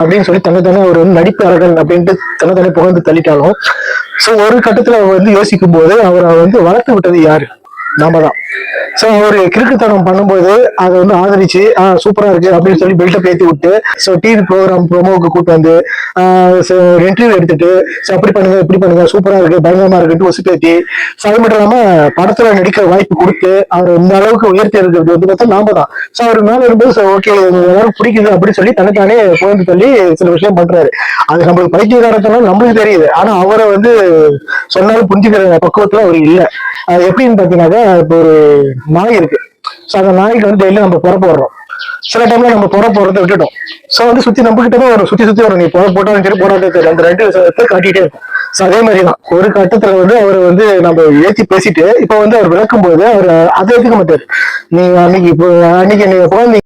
அப்படின்னு சொல்லி தன்னை தானே அவர் வந்து நடிப்பு அரகன் அப்படின்ட்டு தன்னை தானே புகழ்ந்து தள்ளிட்டாலும். சோ ஒரு கட்டத்துல அவர் வந்து யோசிக்கும் போது அவரை வந்து வளர்த்து விட்டது யாரு? நாம தான் சோ அவர் கிறுக்குத்தனம் பண்ணும்போது அதை வந்து ஆதரிச்சு ஆஹ் சூப்பரா இருக்கு அப்படின்னு சொல்லி பில்டப் பேத்தி விட்டு சோ டிவி ப்ரோக்ராம் ப்ரோமோவுக்கு கூப்பிட்டு வந்து ஒரு இன்டர்வியூ எடுத்துட்டு ஸோ அப்படி பண்ணுங்க இப்படி பண்ணுங்க சூப்பரா இருக்கு பயங்கரமா இருக்குன்ட்டு ஒசுப்பேத்தி ஸோ அது மட்டும் இல்லாம படத்துல நடிக்க வாய்ப்பு கொடுத்து அவர் இந்த அளவுக்கு உயர்த்தி இருக்கிறது வந்து பார்த்தா நாம தான் ஸோ அவர் மேலே இருக்கும்போது ஸோ ஓகே எல்லாரும் பிடிக்குது அப்படின்னு சொல்லி தனக்கானே புகழ்ந்து சொல்லி சில விஷயம் பண்றாரு. அது நம்மளுக்கு பைத்தியகாரத்தெல்லாம் நம்மளுக்கு தெரியுது. ஆனா அவரை வந்து சொன்னாலும் புரிஞ்சுக்கிற பக்குவத்துல அவர் இல்லை. அது எப்படின்னு பாத்தீங்கன்னாக்கா இப்போ ஒரு நாய் இருக்கு. சோ அந்த நாய்க்கு வந்து டெய்லி நம்ம புற போடுறோம். சில டைம்ல நம்ம புற போடுறத விட்டுட்டோம். சோ வந்து சுத்தி நம்ம கிட்ட தான் வரும். சுத்தி சுத்தி வரும். நீ புற போட்டாலும் சரி போடாலும் அந்த ரெண்டு விஷயத்தை காட்டிட்டே இருக்கும். சோ அதே மாதிரி தான் ஒரு கட்டத்துல வந்து அவர் வந்து நம்ம ஏத்தி பேசிட்டு இப்ப வந்து அவர் விளக்கும் போது அவர் அதை ஏத்துக்க மாட்டாரு நீங்க அன்னைக்கு இப்போ அன்னைக்கு நீங்க குழந்தை